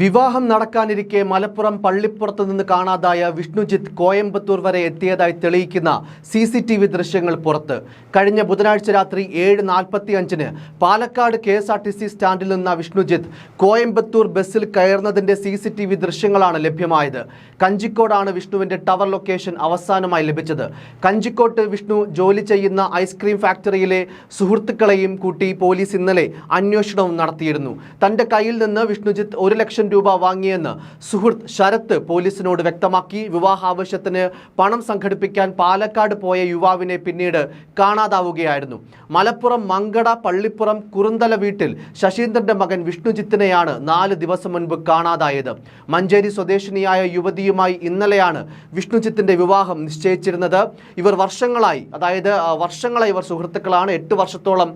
വിവാഹം നടക്കാനിരിക്കെ മലപ്പുറം പള്ളിപ്പുറത്ത് നിന്ന് കാണാതായ വിഷ്ണുജിത്ത് കോയമ്പത്തൂർ വരെ എത്തിയതായി തെളിയിക്കുന്ന സി സി ടി വി ദൃശ്യങ്ങൾ പുറത്ത്. കഴിഞ്ഞ ബുധനാഴ്ച രാത്രി ഏഴ് നാൽപ്പത്തി അഞ്ചിന് Palakkad K S R T C സ്റ്റാൻഡിൽ നിന്ന വിഷ്ണുജിത്ത് കോയമ്പത്തൂർ ബസ്സിൽ കയറുന്നതിന്റെ സി സി ടി വി ദൃശ്യങ്ങളാണ് ലഭ്യമായത്. കഞ്ചിക്കോടാണ് വിഷ്ണുവിന്റെ ടവർ ലൊക്കേഷൻ അവസാനമായി ലഭിച്ചത്. കഞ്ചിക്കോട്ട് വിഷ്ണു ജോലി ചെയ്യുന്ന ഐസ്ക്രീം ഫാക്ടറിയിലെ സുഹൃത്തുക്കളെയും കൂട്ടി പോലീസ് ഇന്നലെ അന്വേഷണവും നടത്തിയിരുന്നു. തന്റെ കയ്യിൽ നിന്ന് വിഷ്ണുജിത്ത് ഒരു ലക്ഷം രൂപ വാങ്ങിയെന്ന് സുഹൃത്ത് ശരത്ത് പോലീസിനോട് വ്യക്തമാക്കി. വിവാഹാവശ്യത്തിന് പണം സംഘടിപ്പിക്കാൻ പാലക്കാട് പോയ യുവാവിനെ പിന്നീട് കാണാതാവുകയായിരുന്നു. മലപ്പുറം മങ്കട പള്ളിപ്പുറം കുറുന്തല വീട്ടിൽ ശശീന്ദ്രന്റെ മകൻ വിഷ്ണുജിത്തിനെയാണ് നാല് ദിവസം മുൻപ് കാണാതായത്. മഞ്ചേരി സ്വദേശിനിയായ യുവതിയുമായി ഇന്നലെയാണ് വിഷ്ണുജിത്തിന്റെ വിവാഹം നിശ്ചയിച്ചിരുന്നത്. ഇവർ വർഷങ്ങളായി അതായത് വർഷങ്ങളായി ഇവർ സുഹൃത്തുക്കളാണ്. എട്ട് വർഷത്തോളം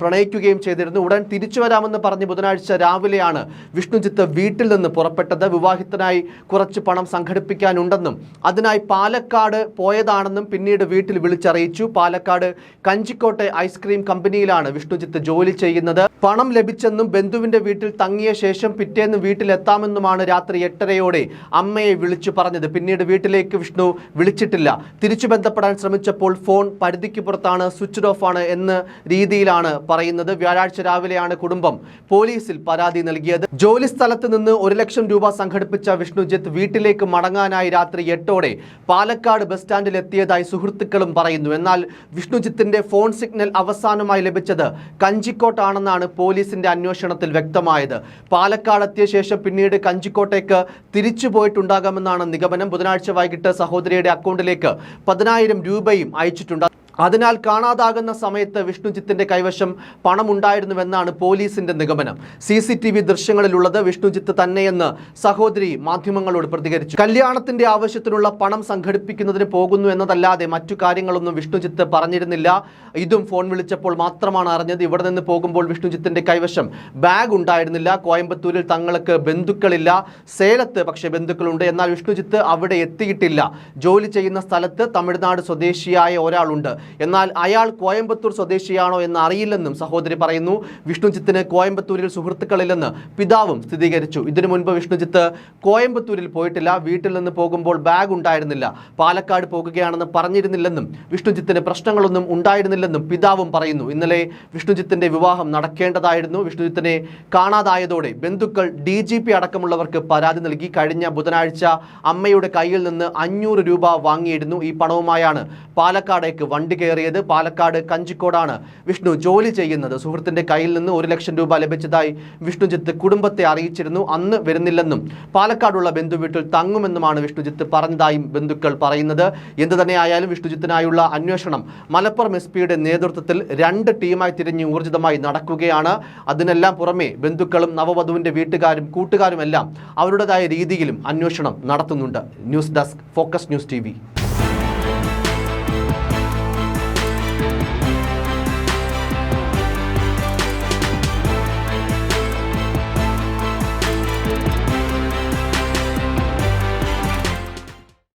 പ്രണയിക്കുകയും ചെയ്തിരുന്നു. ഉടൻ തിരിച്ചു വരാമെന്ന് പറഞ്ഞ് ബുധനാഴ്ച രാവിലെയാണ് വിഷ്ണുജിത്ത് വീട്ടിൽ നിന്ന് പുറപ്പെട്ടത് വിവാഹത്തിനായി കുറച്ച് പണം സംഘടിപ്പിക്കാനുണ്ടെന്നും അതിനായി പാലക്കാട് പോയതാണെന്നും പിന്നീട് വീട്ടിൽ വിളിച്ചറിയിച്ചു. പാലക്കാട് കഞ്ചിക്കോട്ടെ ഐസ്ക്രീം കമ്പനിയിലാണ് വിഷ്ണുജിത്ത് ജോലി ചെയ്യുന്നത്. പണം ലഭിച്ചെന്നും ബന്ധുവിന്റെ വീട്ടിൽ തങ്ങിയ ശേഷം പിറ്റേന്ന് വീട്ടിലെത്താമെന്നുമാണ് രാത്രി എട്ടരയോടെ അമ്മയെ വിളിച്ചു പറഞ്ഞത്. പിന്നീട് വീട്ടിലേക്ക് വിഷ്ണു വിളിച്ചിട്ടില്ല. തിരിച്ചു ബന്ധപ്പെടാൻ ശ്രമിച്ചപ്പോൾ ഫോൺ പരിധിക്ക് പുറത്താണ് സ്വിച്ച് ഓഫ് ആണ് എന്ന രീതിയിലാണ് പറയുന്നത്. വ്യാഴാഴ്ച രാവിലെയാണ് കുടുംബം പോലീസിൽ പരാതി നൽകിയത്. ജോലി സ്ഥലത്ത് നിന്ന് ഒരു ലക്ഷം രൂപ സംഘടിപ്പിച്ച വിഷ്ണുജിത്ത് വീട്ടിലേക്ക് മടങ്ങാനായി രാത്രി എട്ടോടെ പാലക്കാട് ബസ് സ്റ്റാൻഡിൽ എത്തിയതായി സുഹൃത്തുക്കളും പറയുന്നു. എന്നാൽ വിഷ്ണുജിത്തിന്റെ ഫോൺ സിഗ്നൽ അവസാനമായി ലഭിച്ചത് കഞ്ചിക്കോട്ടാണെന്നാണ് പോലീസിന്റെ അന്വേഷണത്തിൽ വ്യക്തമായത്. പാലക്കാട് എത്തിയ ശേഷം പിന്നീട് കഞ്ചിക്കോട്ടേക്ക് തിരിച്ചു പോയിട്ടുണ്ടാകാമെന്നാണ് നിഗമനം. ബുധനാഴ്ച വൈകിട്ട് സഹോദരിയുടെ അക്കൗണ്ടിലേക്ക് പതിനായിരം രൂപയും അയച്ചിട്ടുണ്ട്. അതിനാൽ കാണാതാകുന്ന സമയത്ത് വിഷ്ണുജിത്തിന്റെ കൈവശം പണമുണ്ടായിരുന്നുവെന്നാണ് പോലീസിന്റെ നിഗമനം. സി സി ടി വി ദൃശ്യങ്ങളിലുള്ളത് വിഷ്ണുജിത്ത് തന്നെയെന്ന് സഹോദരി മാധ്യമങ്ങളോട് പ്രതികരിച്ചു. കല്യാണത്തിന്റെ ആവശ്യത്തിനുള്ള പണം സംഘടിപ്പിക്കുന്നതിന് പോകുന്നു എന്നതല്ലാതെ മറ്റു കാര്യങ്ങളൊന്നും വിഷ്ണുജിത്ത് പറഞ്ഞിരുന്നില്ല. ഇതും ഫോൺ വിളിച്ചപ്പോൾ മാത്രമാണ് അറിഞ്ഞത്. ഇവിടെ നിന്ന് പോകുമ്പോൾ വിഷ്ണുജിത്തിന്റെ കൈവശം ബാഗ് ഉണ്ടായിരുന്നില്ല. കോയമ്പത്തൂരിൽ തങ്ങൾക്ക് ബന്ധുക്കളില്ല. സേലത്ത് പക്ഷേ ബന്ധുക്കളുണ്ട്. എന്നാൽ വിഷ്ണുജിത്ത് അവിടെ എത്തിയിട്ടില്ല. ജോലി ചെയ്യുന്ന സ്ഥലത്ത് തമിഴ്നാട് സ്വദേശിയായ ഒരാളുണ്ട്. എന്നാൽ അയാൾ കോയമ്പത്തൂർ സ്വദേശിയാണോ എന്ന് അറിയില്ലെന്നും സഹോദരി പറയുന്നു. വിഷ്ണുജിത്തിന് കോയമ്പത്തൂരിൽ സുഹൃത്തുക്കളില്ലെന്ന് പിതാവും സ്ഥിരീകരിച്ചു. ഇതിനു മുൻപ് വിഷ്ണുജിത്ത് കോയമ്പത്തൂരിൽ പോയിട്ടില്ല. വീട്ടിൽ നിന്ന് പോകുമ്പോൾ ബാഗ് ഉണ്ടായിരുന്നില്ല. പാലക്കാട് പോകുകയാണെന്ന് പറഞ്ഞിരുന്നില്ലെന്നും വിഷ്ണുജിത്തിന് പ്രശ്നങ്ങളൊന്നും ഉണ്ടായിരുന്നില്ലെന്നും പിതാവും പറയുന്നു. ഇന്നലെ വിഷ്ണുജിത്തിന്റെ വിവാഹം നടക്കേണ്ടതായിരുന്നു. വിഷ്ണുജിത്തിനെ കാണാതായതോടെ ബന്ധുക്കൾ ഡി ജി പി അടക്കമുള്ളവർക്ക് പരാതി നൽകി. കഴിഞ്ഞ ബുധനാഴ്ച അമ്മയുടെ കയ്യിൽ നിന്ന് അഞ്ഞൂറ് രൂപ വാങ്ങിയിരുന്നു. ഈ പണവുമായാണ് പാലക്കാടേക്ക് വണ്ടി കയറിയത് പാലക്കാട് കഞ്ചിക്കോടാണ്. വിഷ്ണു ജോലി ചെയ്യുന്നത്. സുഹൃത്തിന്റെ കയ്യിൽ നിന്ന് ഒരു ലക്ഷം രൂപ ലഭിച്ചതായി വിഷ്ണുജിത്ത് കുടുംബത്തെ അറിയിച്ചിരുന്നു. അന്ന് വരുന്നില്ലെന്നും പാലക്കാടുള്ള ബന്ധു വീട്ടിൽ തങ്ങുമെന്നുമാണ് വിഷ്ണുജിത്ത് പറഞ്ഞതായും ബന്ധുക്കൾ പറയുന്നത്. എന്തു തന്നെയായാലും വിഷ്ണുജിത്തിനായുള്ള അന്വേഷണം മലപ്പുറം എസ് പിയുടെ നേതൃത്വത്തിൽ രണ്ട് ടീമായി തിരിഞ്ഞ് ഊർജിതമായി നടക്കുകയാണ്. അതിനെല്ലാം പുറമെ ബന്ധുക്കളും നവവധുവിന്റെ വീട്ടുകാരും കൂട്ടുകാരുമെല്ലാം അവരുടേതായ രീതിയിലും അന്വേഷണം നടത്തുന്നുണ്ട്. News desk focus news T